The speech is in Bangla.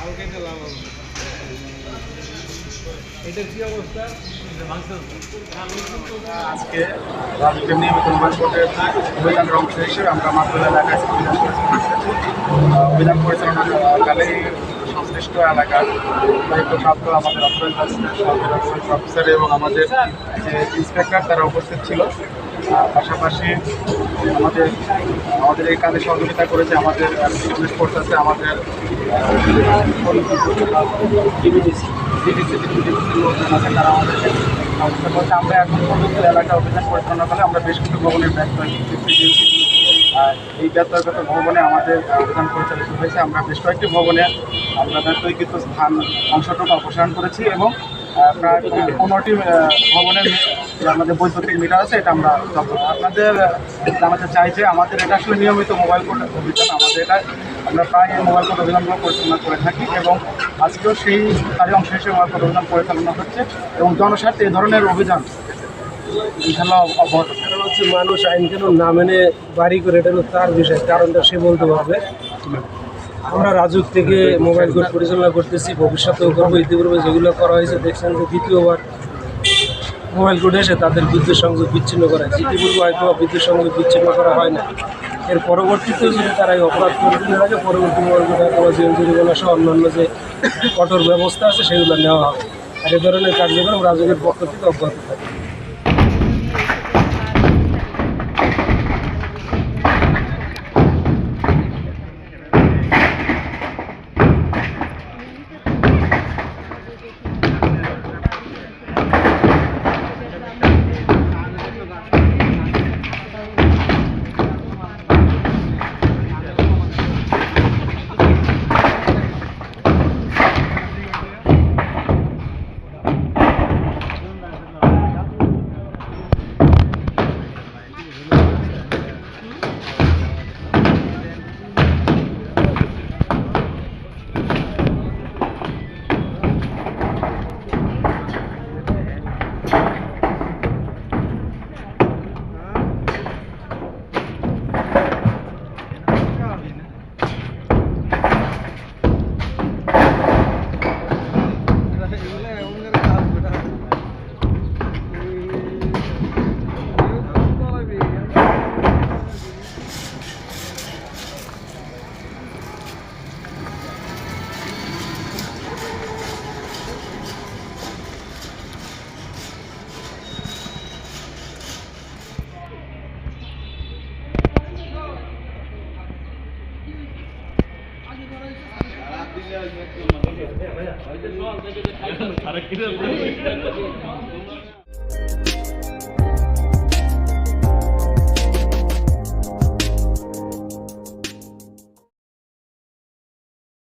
Alguém de lá, mano. দেখছি অবস্থা আজকে নিয়মিত মোবাইল কোর্টের অভিযানের অংশ। আহ, সংশ্লিষ্ট এলাকার দায়িত্বপ্রাপ্ত আমাদের অপারেশন অফিসার এবং আমাদের যে ইন্সপেক্টর তারা উপস্থিত ছিল পাশাপাশি আমাদের আমাদের এই কাজে সহযোগিতা করেছে আমাদের পুলিশ ফোর্স আছে আমাদের তারা সহযোগিতা করছে আমরা এখন এলাকা অভিযান পরিচালনা করে আমরা বেশ কিছু ভবনের ব্যর্থ আর এই ব্যর্থগত ভবনে আমাদের পরিচালিত হয়েছে আমরা বেশ কয়েকটি ভবনে আমরা ব্যর্থকৃত স্থান অংশটুকু অপসারণ করেছি এবং প্রায় পনেরোটি ভবনের আমাদের বৈদ্যুতিক মিটার আছে এটা আমরা আপনাদের জানাতে চাই যে আমাদের এটা আসলে নিয়মিত মোবাইল কোড অভিযান আমাদের এটা আমরা প্রায় মোবাইল কোড অভিযানগুলো পরিচালনা করে থাকি এবং আজকেও সেই তারই অংশ হিসেবে কোড অভিযান পরিচালনা হচ্ছে এবং জনস্বার্থে এই ধরনের অভিযান হচ্ছে মানুষ আইন না মেনে বাড়ি করে এটা তার বিষয়, কারণটা সে বলতে পারবে। আমরা রাজুক থেকে মোবাইল কোর্ট পরিচালনা করতেছি, ভবিষ্যতেও করব, ইতিপূর্বে যেগুলো করা হয়েছে দেখছেন যে দ্বিতীয়বার মোবাইল কোর্টে এসে তাদের বিদ্যুৎ সংযোগ বিচ্ছিন্ন করা হয়েছে। ইতিপূর্বে হয়তো বিদ্যুৎ সংযোগ বিচ্ছিন্ন করা হয় না। এর পরবর্তীতে যদি তারা এই অপরাধ করতে থাকে, পরবর্তী কোর্টে অথবা জেল জরিমানা সহ অন্যান্য যে কঠোর ব্যবস্থা আছে, সেগুলো নেওয়া হবে। আর এ ধরনের কার্যক্রম রাজুকের পক্ষ থেকে অব্যাহত থাকে 잘했기는